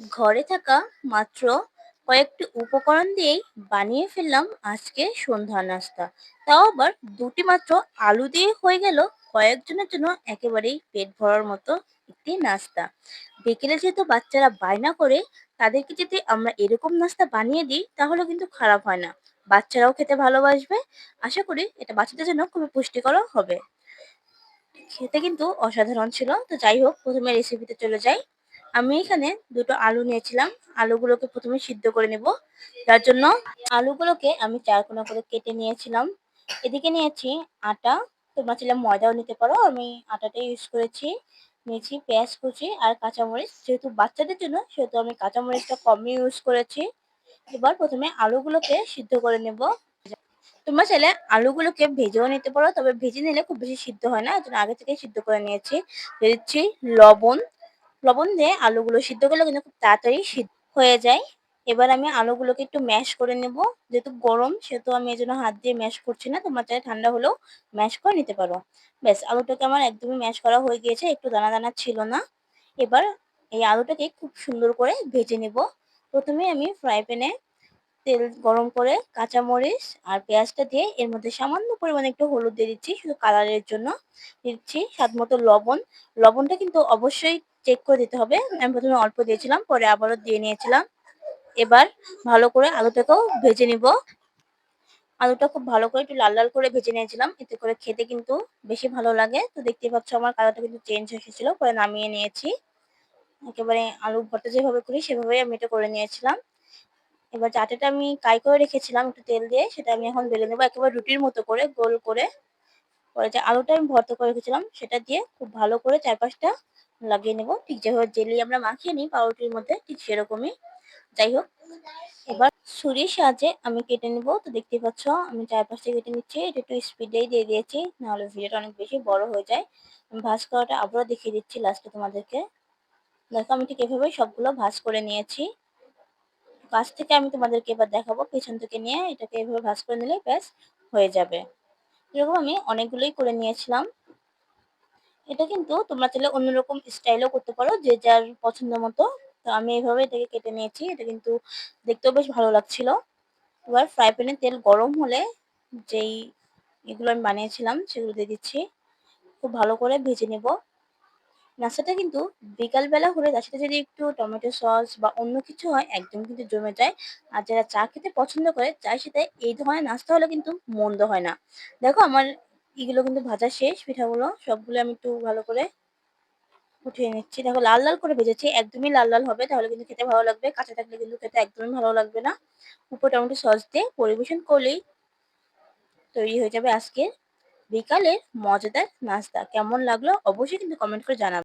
ঘরে থাকা মাত্র কয়েকটি উপকরণ দিয়েই বানিয়ে ফেললাম আজকে সন্ধ্যা নাস্তা। তাও আবার দুটি মাত্র আলু দিয়ে হয়ে গেল কয়েকজনের জন্য একেবারেই পেট ভরার মতো একটি নাস্তা। বিকেলে যেহেতু বাচ্চারা বায়না করে, তাদেরকে যদি আমরা এরকম নাস্তা বানিয়ে দিই তাহলে কিন্তু খারাপ হয় না। বাচ্চারাও খেতে ভালোবাসবে। আশা করি এটা বাচ্চাদের জন্য খুবই পুষ্টিকরও হবে। খেতে কিন্তু অসাধারণ ছিল। তো যাই হোক, প্রথমে রেসিপিতে চলে যাই। আমি এখানে দুটো আলু নিয়েছিলাম। আলুগুলোকে প্রথমে সিদ্ধ করে নেব। তার জন্য আলুগুলোকে আমি চার কোনা করে কেটে নিয়েছিলাম। এদিকে নিয়েছি আটা। তোমরা চাইলে ময়দাও নিতে পারো। আমি আটাটাই ইউজ করেছি। নিয়েছি পেঁয়াজ কুচি আর কাঁচামরিচ। যেহেতু বাচ্চাদের জন্য, সেহেতু আমি কাঁচামরিচটা কমই ইউজ করেছি। এবার প্রথমে আলুগুলোকে সিদ্ধ করে নেব। তোমরা চাইলে আলুগুলোকে ভেজেও নিতে পারো। তবে ভেজে নিলে খুব বেশি সিদ্ধ হয় না। আগে থেকে সিদ্ধ করে নিয়েছি। দিচ্ছি লবণ। লবণ দিয়ে আলুগুলো সিদ্ধ করলে কিন্তু খুব তাড়াতাড়ি সিদ্ধ হয়ে যায়। এবার আমি আলুগুলোকে একটু ম্যাশ করে নেব। যেহেতু গরম, সেহেতু আমি এই জন্য হাত দিয়ে ম্যাশ করছি না তোমার চাই ঠান্ডা হলেও ম্যাশ করে নিতে পারো। ব্যাস, আলুটাকে আমার একদমই ম্যাশ করা হয়ে গিয়েছে, একটু দানা দানা ছিল না। এবার এই আলুটাকে খুব সুন্দর করে ভেজে নেব। প্রথমে আমি ফ্রাই প্যানে তেল গরম করে কাঁচামরিচ আর পেঁয়াজটা দিয়ে এর মধ্যে সামান্য পরিমাণে একটু হলুদ দিয়ে দিচ্ছি, শুধু কালারের জন্য দিচ্ছি স্বাদ মতো লবণ। লবণটা কিন্তু অবশ্যই চেক করে দিতে হবে। আমি প্রথমে অল্প দিয়েছিলাম, পরে আবারও দিয়ে নিয়েছিলাম। এবার ভালো করে আলুটাকেও ভেজে নিব। আলুটা খুব ভালো করে একটু লাল লাল করে ভেজে নিয়েছিলাম। এতে করে খেতে কিন্তু বেশি ভালো লাগে। তো দেখতে পাচ্ছ আমার কালারটা কিন্তু চেঞ্জ এসেছিল, পরে নামিয়ে নিয়েছি। একেবারে আলু ভর্তা যেভাবে করি সেভাবেই আমি এটা করে নিয়েছিলাম। এবার চাটাটা আমি কাই করে রেখেছিলাম একটু তেল দিয়ে, সেটা আমি এখন বেলে নেব। একেবারে রুটির মতো করে, গোল করে পরে যে আলুটা আমি ভর্তা করে রেখেছিলাম, সেটা দিয়ে খুব ভালো করে চারপাশটা লাগিয়ে নেব। ঠিক যেভাবে জেলি আমরা মাখিয়ে নিই পাউরুটির মধ্যে, ঠিক সেরকমই। যাই হোক, এবার ছুরির সাহায্যে আমি কেটে নেব। তো দেখতে পাচ্ছ, আমি চারপাশটা কেটে নিচ্ছি। এটা একটু স্পিডেই দিয়ে দিয়েছি, নাহলে ভিডিওটা অনেক বেশি বড় হয়ে যায়। আমি ভাজ করাটা আবারও দেখিয়ে দিচ্ছি লাস্টে তোমাদেরকে। দেখো, আমি ঠিক এভাবেই সবগুলো ভাজ করে নিয়েছি। কাছ থেকে আমি তোমাদেরকে এবার দেখাবো, পেছন থেকে নিয়ে এটাকে এভাবে ভাজ করে নিলে ব্যাস হয়ে যাবে। এরকম আমি অনেকগুলোই করে নিয়েছিলাম। এটা কিন্তু তোমরা চাইলে অন্যরকম স্টাইলও করতে পারো যে যার পছন্দ মতো। তো আমি এইভাবে এটাকে কেটে নিয়েছি। এটা কিন্তু দেখতেও বেশ ভালো লাগছিল। এবার ফ্রাই প্যানে তেল গরম হলে যেই এগুলো আমি বানিয়েছিলাম সেগুলো দিয়ে দিচ্ছি। খুব ভালো করে ভেজে নেব। নাস্তাটা কিন্তু বিকালবেলা হলে তার সাথে যদি একটু টমেটো সস বা অন্য কিছু হয়, একদম কিন্তু জমে যায়। আর যারা চা খেতে পছন্দ করে চায়ের সাথে এই ধরনের নাস্তা হলে কিন্তু মন্দ হয় না। দেখো আমার এগুলো কিন্তু ভাজা শেষ, পিঠাগুলো সবগুলো আমি একটু ভালো করে উঠিয়ে নিচ্ছি। দেখো লাল লাল করে ভেজেছি, একদমই লাল লাল হবে, তাহলে কিন্তু খেতে ভালো লাগবে। কাঁচা থাকলে কিন্তু খেতে একদমই ভালো লাগবে না। উপর টমেটো সস দিয়ে পরিবেশন করলেই তৈরি হয়ে যাবে আজকের বিকালের মজাদার নাস্তা। কেমন লাগল অবশ্যই কিন্তু কমেন্ট করে জানাবে।